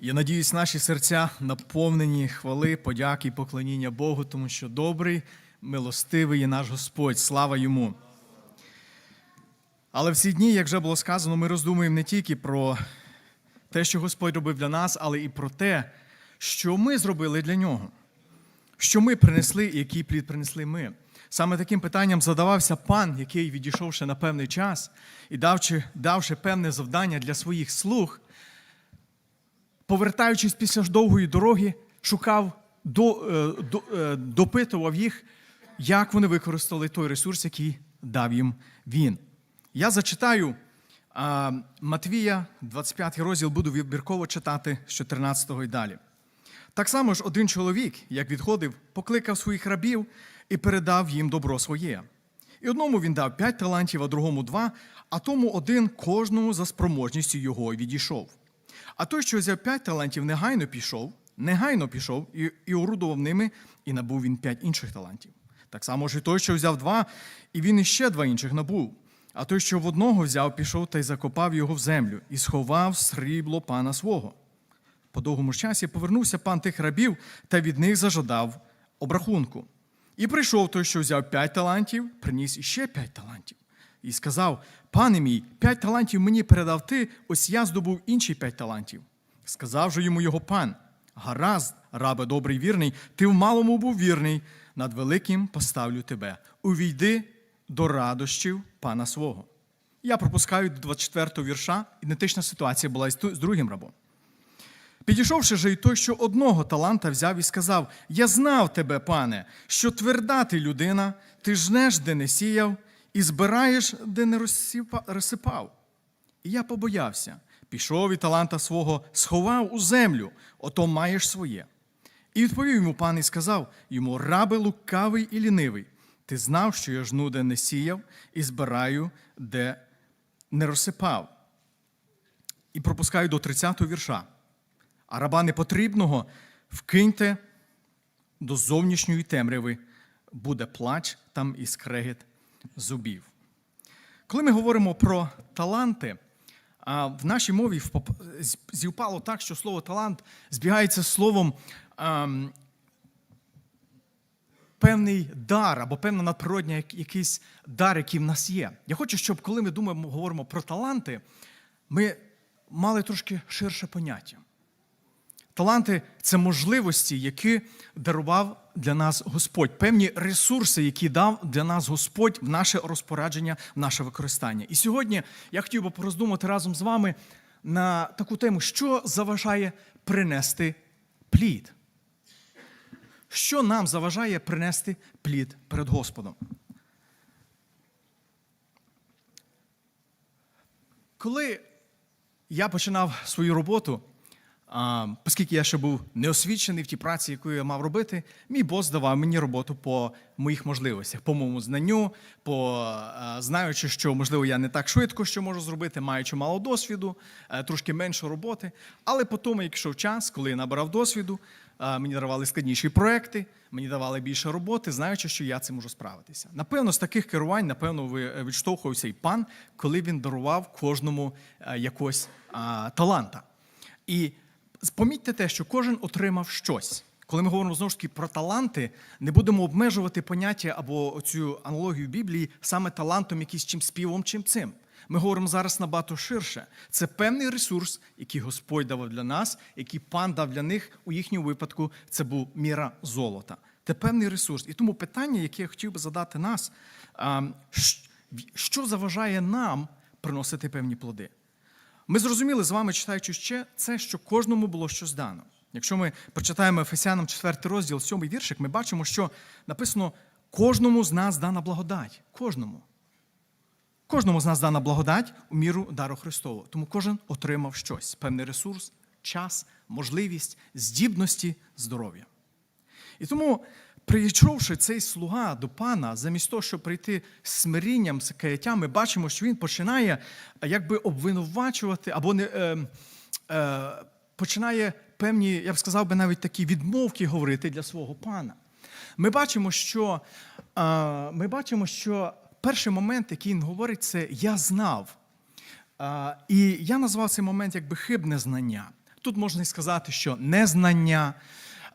Я надіюсь, наші серця наповнені хвали, подяки і поклоніння Богу, тому що добрий, милостивий є наш Господь. Слава йому. Але в ці дні, як вже було сказано, ми роздумуємо не тільки про те, що Господь робив для нас, але і про те, що ми зробили для нього, що ми принесли і який плід принесли ми. Саме таким питанням задавався пан, який, відійшовши на певний час і давши, давши певне завдання для своїх слуг, повертаючись після довгої дороги, шукав, е, е, допитував їх, як вони використали той ресурс, який дав їм він. Я зачитаю Матвія, 25 розділ, буду вибірково читати з 14 і далі. Так само ж один чоловік, як відходив, покликав своїх рабів і передав їм добро своє. І одному він дав п'ять талантів, а другому два, а тому один кожному за спроможністю його й відійшов. А той, що взяв п'ять талантів, негайно пішов, негайно пішов і, і орудував ними, і набув він п'ять інших талантів. Так само ж і той, що взяв два, і він іще два інших набув. А той, що в одного взяв, пішов та й закопав його в землю, і сховав срібло пана свого. По довгому ж часі повернувся пан тих рабів та від них зажадав обрахунку. І прийшов той, що взяв п'ять талантів, приніс іще п'ять талантів. І сказав: Пане мій, п'ять талантів мені передав ти, ось я здобув інші п'ять талантів. Сказав же йому його пан: Гаразд, рабе добрий вірний, ти в малому був вірний, над великим поставлю тебе. Увійди до радощів пана свого. Я пропускаю до 24 вірша, ідентична ситуація була з другим рабом. Підійшовши же й той, що одного таланта взяв і сказав: Я знав тебе, пане, що тверда ти людина, ти жнеш, де не сіяв, і збираєш, де не розсипав. І я побоявся, пішов і таланта свого сховав у землю, ото маєш своє. І відповів йому пан і сказав йому: рабе лукавий і лінивий, ти знав, що я жну, де не сіяв, і збираю, де не розсипав. І пропускаю до 30-го вірша. А раба непотрібного вкиньте до зовнішньої темряви, буде плач там і скрегіт зубів. Коли ми говоримо про таланти, в нашій мові зівпало так, що слово талант збігається з словом ем, певний дар або певна надприродня якийсь дар, який в нас є. Я хочу, щоб коли ми думаємо, говоримо про таланти, ми мали трошки ширше поняття. Таланти це можливості, які дарував для нас Господь, певні ресурси, які дав для нас Господь в наше розпорядження, в наше використання. І сьогодні я хотів би пороздумати разом з вами на таку тему, що заважає принести плід. Що нам заважає принести плід перед Господом? Коли я починав свою роботу, оскільки я ще був неосвічений в тій праці, яку я мав робити, мій бос давав мені роботу по моїх можливостях, по моєму знанню, по а, знаючи, що можливо я не так швидко що можу зробити, маючи мало досвіду, е, трошки менше роботи. Але потім, як йшов час, коли я набирав досвіду, а, мені давали складніші проекти, мені давали більше роботи, знаючи, що я цим можу справитися. Напевно, з таких керувань, напевно, е, відштовхувався і пан, коли він дарував кожному е, якось таланта. І помітьте те, що кожен отримав щось. Коли ми говоримо знову ж таки про таланти, не будемо обмежувати поняття або цю аналогію Біблії саме талантом, якийсь чим співом, чим цим. Ми говоримо зараз набагато ширше. Це певний ресурс, який Господь давав для нас, який пан дав для них у їхньому випадку. Це був міра золота. Це певний ресурс. І тому питання, яке я хотів би задати нас, що заважає нам приносити певні плоди? Ми зрозуміли з вами, читаючи ще це, що кожному було щось дано. Якщо ми прочитаємо Ефесянам 4 розділ, 7 віршик, ми бачимо, що написано: кожному з нас дана благодать. Кожному. Кожному з нас дана благодать у міру дару Христового. Тому кожен отримав щось: певний ресурс, час, можливість, здібності, здоров'я. І тому, прийшовши цей слуга до пана, замість того, щоб прийти з смирінням, з каяттям, ми бачимо, що він починає е, якби обвинувачувати або не е, е, починає певні, я б сказав би, навіть такі відмовки говорити для свого пана. Ми бачимо, що, е, ми бачимо, що перший момент, який він говорить, це я знав. А, І я назвав цей момент якби хибне знання. Тут можна сказати, що незнання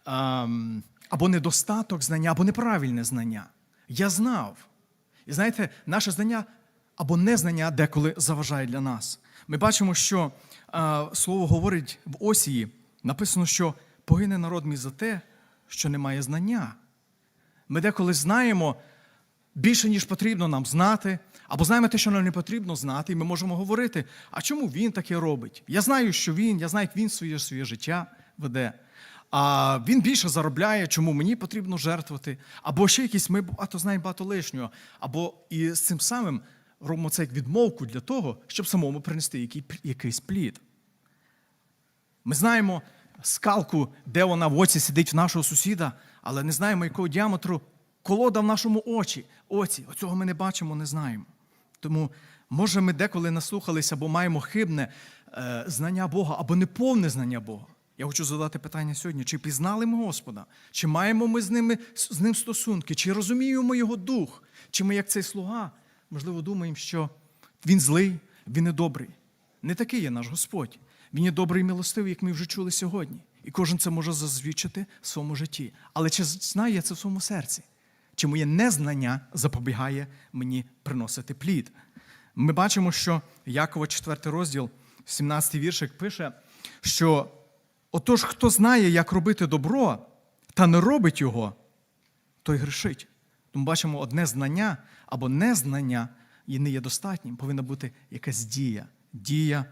ем, або недостаток знання, або неправильне знання. Я знав. І знаєте, наше знання або незнання деколи заважає для нас. Ми бачимо, що е, слово говорить в Осії, написано, що погине народ мій за те, що немає знання. Ми деколи знаємо більше, ніж потрібно нам знати, або знаємо те, що нам не потрібно знати, і ми можемо говорити, а чому він таке робить? Я знаю, що він, я знаю, як він своє, своє життя веде. А він більше заробляє, чому мені потрібно жертвувати, або ще якісь ми багато знаємо багато лишнього. Або і з цим самим робимо це як відмовку для того, щоб самому принести який- якийсь плід. Ми знаємо скалку, де вона в оці сидить в нашого сусіда, але не знаємо, якого діаметру колода в нашому очі. Оці. Оцього ми не бачимо, не знаємо. Тому, може, ми деколи наслухалися або маємо хибне е, знання Бога, або неповне знання Бога. Я хочу задати питання сьогодні: чи пізнали ми Господа? Чи маємо ми з, ними, з ним стосунки? Чи розуміємо його дух? Чи ми, як цей слуга, можливо, думаємо, що він злий, він недобрий? Не такий є наш Господь. Він є добрий і милостивий, як ми вже чули сьогодні. І кожен це може засвідчити в своєму житті. Але чи знаю я це в своєму серці? Чи моє незнання запобігає мені приносити плід? Ми бачимо, що Якова, 4 розділ, 17 віршик пише, що отож, хто знає, як робити добро, та не робить його, той грішить. Тому бачимо, одне знання або незнання і не є достатнім. Повинна бути якась дія. Дія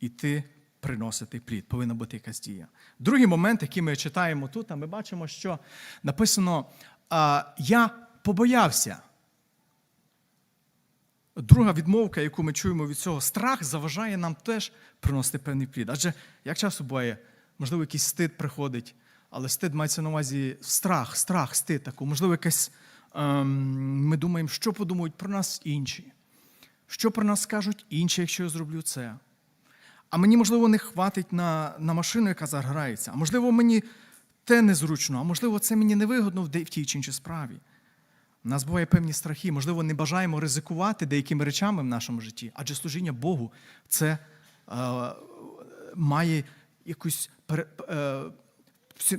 іти приносити плід. Повинна бути якась дія. Другий момент, який ми читаємо тут, а ми бачимо, що написано: Я побоявся. Друга відмовка, яку ми чуємо від цього, страх заважає нам теж приносити певний плід. Адже як часто буває, можливо, якийсь стид приходить, але стид мається на увазі страх, страх, стид таку. Можливо, якась ем, ми думаємо, що подумають про нас інші. Що про нас скажуть інші, якщо я зроблю це? А мені, можливо, не хватить на, на машину, яка заграється. А можливо, мені те незручно, а можливо, це мені невигодно в в тій чи іншій справі. У нас буває певні страхи, можливо, не бажаємо ризикувати деякими речами в нашому житті, адже служіння Богу це е, має якусь е,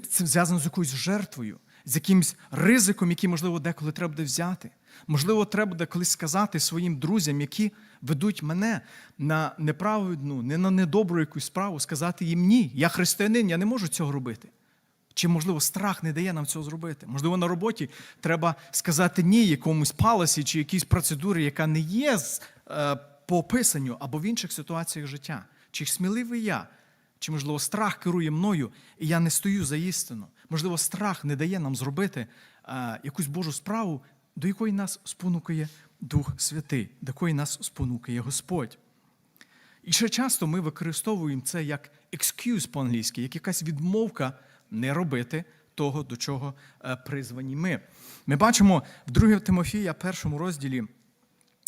це зв'язано з якоюсь жертвою, з якимось ризиком, який, можливо, деколи треба буде взяти. Можливо, треба буде колись сказати своїм друзям, які ведуть мене на неправедну, не на недобру якусь справу, сказати їм ні, я християнин, я не можу цього робити. Чи, можливо, страх не дає нам цього зробити? Можливо, на роботі треба сказати ні якомусь паласі чи якійсь процедурі, яка не є е, по описанню або в інших ситуаціях життя. Чи сміливий я? Чи, можливо, страх керує мною, і я не стою за істину? Можливо, страх не дає нам зробити е, якусь Божу справу, до якої нас спонукає Дух Святий, до якої нас спонукає Господь. І ще часто ми використовуємо це як excuse по-англійськи, як якась відмовка не робити того, до чого е, призвані ми. Ми бачимо в 2 Тимофія, першому розділі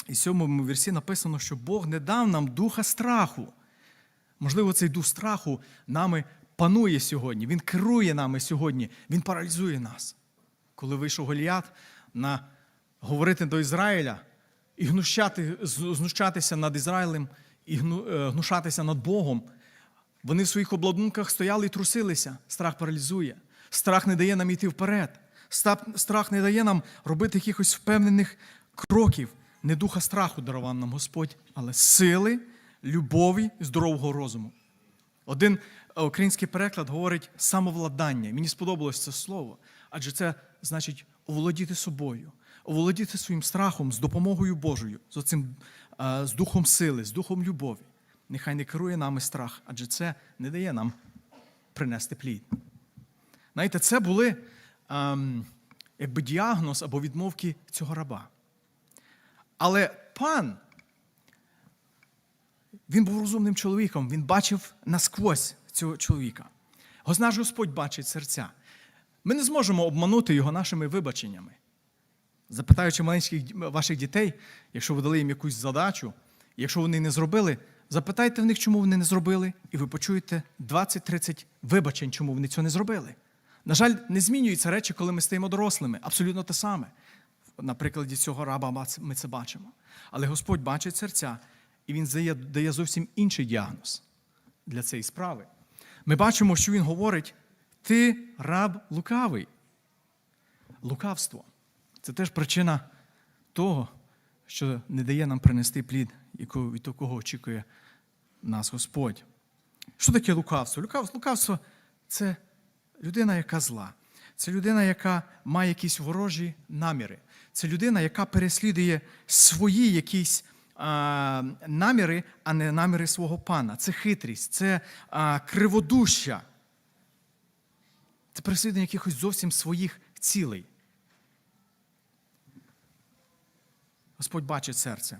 і сьомому вірсі написано, що Бог не дав нам духа страху. Можливо, цей дух страху нами панує сьогодні, він керує нами сьогодні, він паралізує нас. Коли вийшов Голіат на говорити до Ізраїля і гнущати, знущатися над Ізраїлем, і е, гнушатися над Богом, вони в своїх обладунках стояли і трусилися. Страх паралізує. Страх не дає нам йти вперед. Страх не дає нам робити якихось впевнених кроків. Не духа страху дарував нам Господь, але сили, любові і здорового розуму. Один е, український переклад говорить самовладання. Мені сподобалось це слово, адже це значить оволодіти собою, оволодіти своїм страхом з допомогою Божою, з, оцим, е, з духом сили, з духом любові. Нехай не керує нами страх, адже це не дає нам принести плід. Знаєте, це були ем, якби діагноз або відмовки цього раба. Але пан він був розумним чоловіком, він бачив насквозь цього чоловіка. Ось Наш Господь бачить серця. Ми не зможемо обманути його нашими вибаченнями. Запитаючи маленьких ваших дітей, якщо ви дали їм якусь задачу, якщо вони не зробили, запитайте в них, чому вони не зробили, і ви почуєте 20-30 вибачень, чому вони цього не зробили. На жаль, не змінюються речі, коли ми стаємо дорослими. Абсолютно те саме. На прикладі цього раба ми це бачимо. Але Господь бачить серця, і Він дає, зовсім інший діагноз для цієї справи. ми бачимо, що він говорить: ти раб лукавий. Лукавство це теж причина того, що не дає нам принести плід, від якого очікує нас Господь. Що таке лукавство? Лукавство, це людина, яка зла. Це людина, яка має якісь ворожі наміри. Це людина, яка переслідує свої якісь наміри, а не наміри свого пана. Це хитрість, це криводуща. Це переслідування якихось зовсім своїх цілей. Господь бачить серце.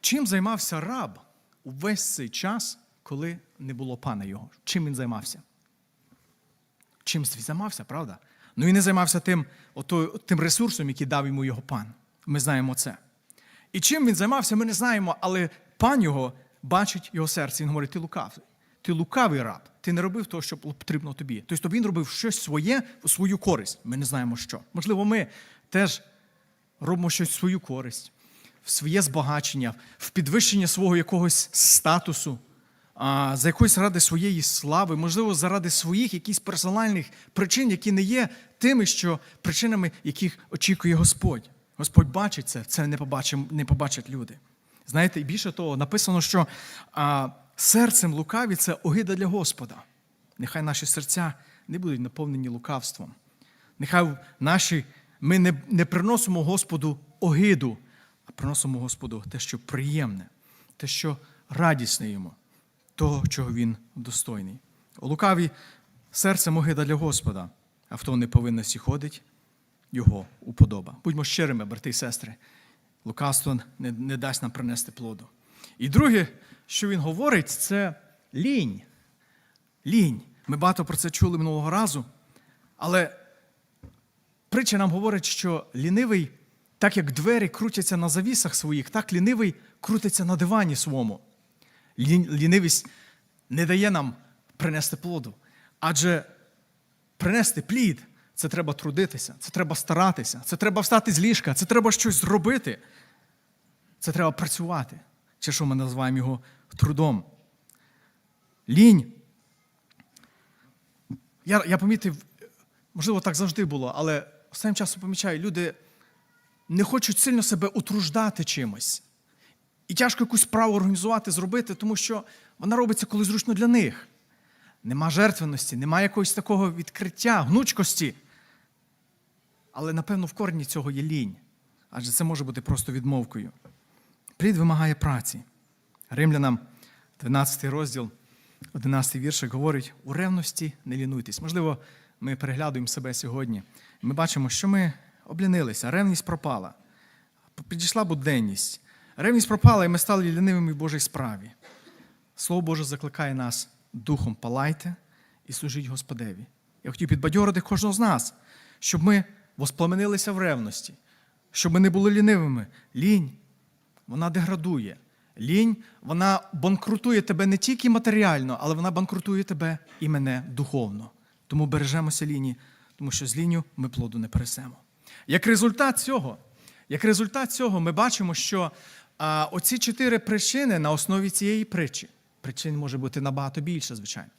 Чим займався раб увесь цей час, коли не було пана його? Чим він займався? Чим займався, правда? Ну і не займався тим, ото, тим ресурсом, який дав йому його пан. Ми знаємо це. І чим він займався, ми не знаємо, але пан його бачить його серце. Він говорить: ти лукавий. Ти лукавий раб. Ти не робив того, що потрібно тобі. Тобто він робив щось своє у свою користь. Ми не знаємо що. Можливо, ми теж робимо щось в свою користь, в своє збагачення, в підвищення свого якогось статусу, за якоїсь ради своєї слави, можливо, заради своїх якихось персональних причин, які не є тими, що причинами, яких очікує Господь. Господь бачить це, це не, побачим, не побачать люди. Знаєте, і більше того, написано, що а, серцем лукаві це огида для Господа. Нехай наші серця не будуть наповнені лукавством. Нехай наші, ми не, не приносимо Господу огиду, а приносимо Господу те, що приємне, те, що радісне йому, того, чого він достойний. У лукаві серце огида для Господа, а в тому неповинності ходить, його уподоба. Будьмо щирими, брати і сестри. Лукавство не, не дасть нам принести плоду. І друге, що він говорить, це лінь. Лінь. Ми багато про це чули минулого разу. Але притча нам говорить, що лінивий, так як двері крутяться на завісах своїх, так лінивий крутиться на дивані своєму. Лі- Лінивість не дає нам принести плоду. Адже принести плід це треба трудитися, це треба старатися, це треба встати з ліжка, це треба щось зробити. Це треба працювати. Чи що ми називаємо його трудом. Лінь. Я, я помітив, можливо, так завжди було, але останнім часом помічаю, люди не хочуть сильно себе утруждати чимось. І тяжко якусь справу організувати, зробити, тому що вона робиться коли зручно для них. Нема жертвеності, нема якогось такого відкриття, гнучкості. Але, напевно, в корені цього є лінь. Адже це може бути просто відмовкою. Плід вимагає праці. Римлянам, 12 розділ, 11 віршик говорить: у ревності не лінуйтесь. Можливо, ми переглядуємо себе сьогодні. Ми бачимо, що ми облінилися, ревність пропала. Підійшла буденність. Ревність пропала, і ми стали лінивими в Божій справі. Слово Боже закликає нас духом палайте і служіть Господеві. Я хотів підбадьорити кожного з нас, щоб ми воспламенилися в ревності, щоб ми не були лінивими. Лінь, вона деградує. Лінь, вона банкрутує тебе не тільки матеріально, але вона банкрутує тебе і мене духовно. Тому бережемося ліні, тому що з лінню ми плоду не пересемо. Як результат цього, як результат цього, ми бачимо, що а, оці чотири причини на основі цієї притчі, причин може бути набагато більше, звичайно.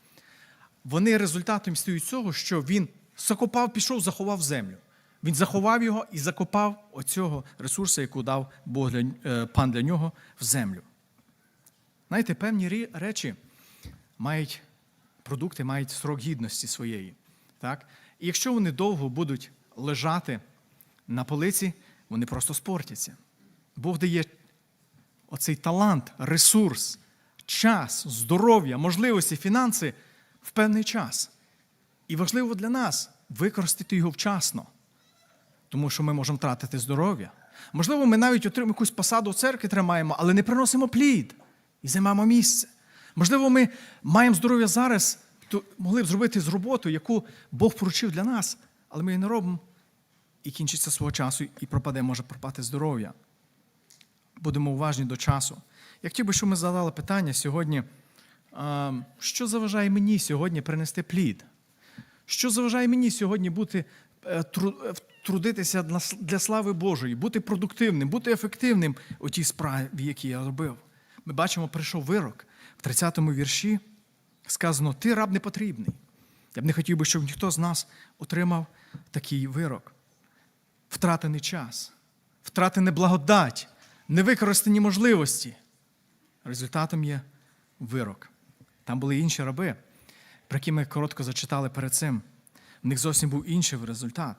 Вони результатом стають цього, що він закопав, пішов, заховав землю. Він заховав його і закопав оцього ресурсу, яку дав Бог для, е, пан для нього в землю. Знаєте, певні речі мають продукти, мають срок гідності своєї. Так? І якщо вони довго будуть лежати на полиці, вони просто спортяться. Бог дає оцей талант, ресурс, час, здоров'я, можливості, фінанси в певний час. І важливо для нас використати його вчасно, тому що ми можемо втратити здоров'я. Можливо, ми навіть отримаємо якусь посаду в церкві тримаємо, але не приносимо плід і займаємо місце. Можливо, ми маємо здоров'я зараз, то могли б зробити з роботу, яку Бог поручив для нас, але ми її не робимо і кінчиться свого часу, і пропаде, може пропати здоров'я. Будемо уважні до часу. Я хотів би, щоб ми задали питання сьогодні, що заважає мені сьогодні принести плід? Що заважає мені сьогодні бути, е, е, трудитися для слави Божої, бути продуктивним, бути ефективним у тій справі, які я робив? Ми бачимо, прийшов вирок в 30-му вірші. сказано: ти раб не потрібний. Я б не хотів би, щоб ніхто з нас отримав такий вирок. Втратений час, втратена благодать, невикористані можливості. Результатом є вирок. Там були інші раби, про які ми коротко зачитали перед цим. В них зовсім був інший результат.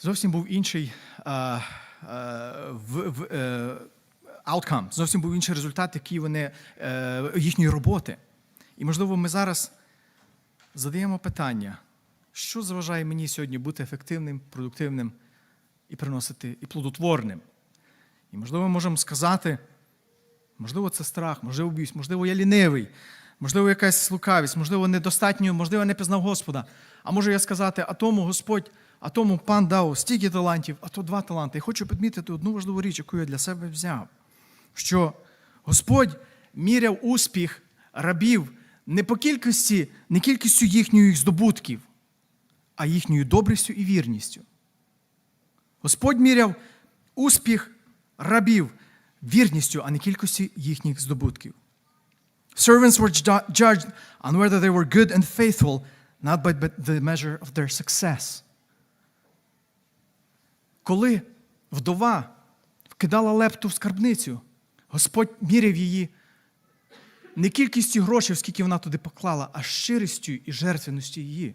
Зовсім був інший а, а, в, в, е, outcome, зовсім був інший результат, який вони е, їхньої роботи. І, можливо, ми зараз задаємо питання, що заважає мені сьогодні бути ефективним, продуктивним і приносити і плодотворним. І, можливо, ми можемо сказати, можливо, це страх, можливо, біюсь, можливо, я лінивий, можливо, якась лукавість, можливо, недостатньо, можливо, я не пізнав Господа. А можу я сказати, а тому Господь, а тому пан дав стільки талантів, а то два таланти. І хочу підмітити одну важливу річ, яку я для себе взяв. Що Господь міряв успіх рабів не по кількості, не кількістю їхньої здобутків, а їхньою добрістю і вірністю. Господь міряв успіх рабів вірністю, а не кількістю їхніх здобутків. Servants were ju- judged on whether they were good and faithful, not by the measure of their success. Коли вдова вкидала лепту в скарбницю, Господь міряв її не кількістю грошей, скільки вона туди поклала, а щирістю і жертвеністю її.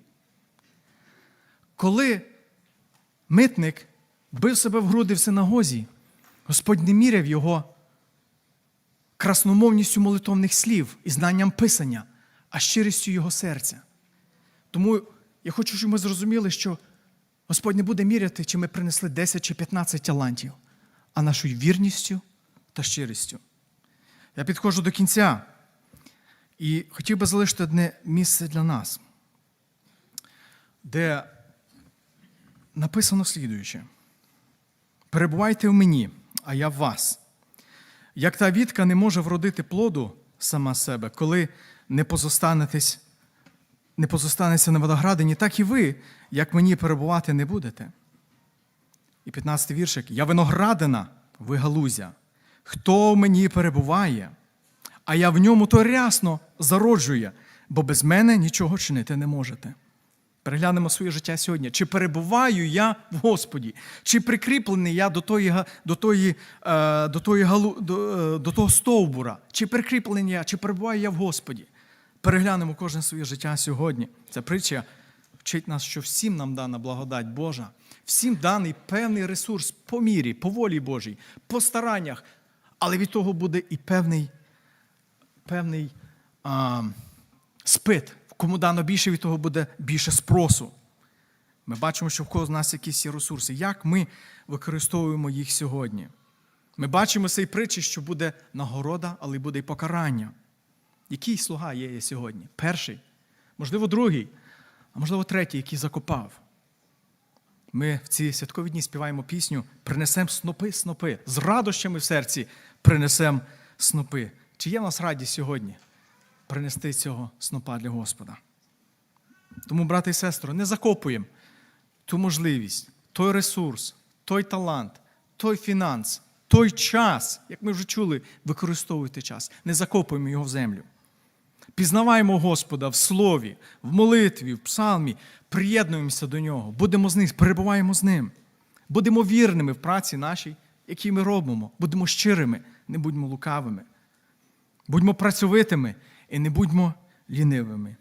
Коли митник бив себе в груди в синагозі, Господь не міряв його красномовністю молитовних слів і знанням писання, а щирістю його серця. Тому я хочу, щоб ми зрозуміли, що Господь не буде міряти, чи ми принесли 10 чи 15 талантів, а нашою вірністю та щирістю. Я підходжу до кінця і хотів би залишити одне місце для нас, де написано слідуюче: перебувайте в мені, а я в вас. Як та вітка не може вродити плоду сама себе, коли не не позостанеться на виноградині, так і ви, як мені перебувати не будете. І 15 віршик. Я виноградина, ви галузя. Хто в мені перебуває, а я в ньому то рясно зароджує, бо без мене нічого чинити не можете. Переглянемо своє життя сьогодні. Чи перебуваю я в Господі, чи прикріплений я до тої, до тої, е, до тої до, е, до того стовбура, чи прикріплений я, чи перебуваю я в Господі. Переглянемо кожне своє життя сьогодні. Ця притча вчить нас, що всім нам дана благодать Божа, всім даний певний ресурс по мірі, по волі Божій, по стараннях, але від того буде і певний, певний а, спит. Кому дано більше, від того буде більше спросу. Ми бачимо, що в кого з нас якісь є ресурси. Як ми використовуємо їх сьогодні? Ми бачимо цей притчі, що буде нагорода, але буде й покарання. Який слуга є сьогодні? Перший, можливо, другий, а можливо, третій, який закопав. Ми в ці святкові дні співаємо пісню Принесем снопи, снопи. З радощами в серці принесем снопи. Чи є в нас радість сьогодні принести цього снопа для Господа? Тому, брати і сестри, не закопуємо ту можливість, той ресурс, той талант, той фінанс, той час, як ми вже чули, використовуйте час. Не закопуємо його в землю. Пізнаваємо Господа в слові, в молитві, в псалмі, приєднуємося до нього, будемо з ним, перебуваємо з ним. Будемо вірними в праці нашій, які ми робимо. Будемо щирими, не будьмо лукавими. Будьмо працьовитими і не будьмо лінивими,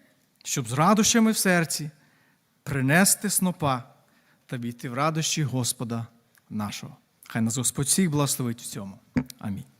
щоб з радощами в серці принести снопа та війти в радощі Господа нашого. Хай нас Господь всіх благословить в цьому. Амінь.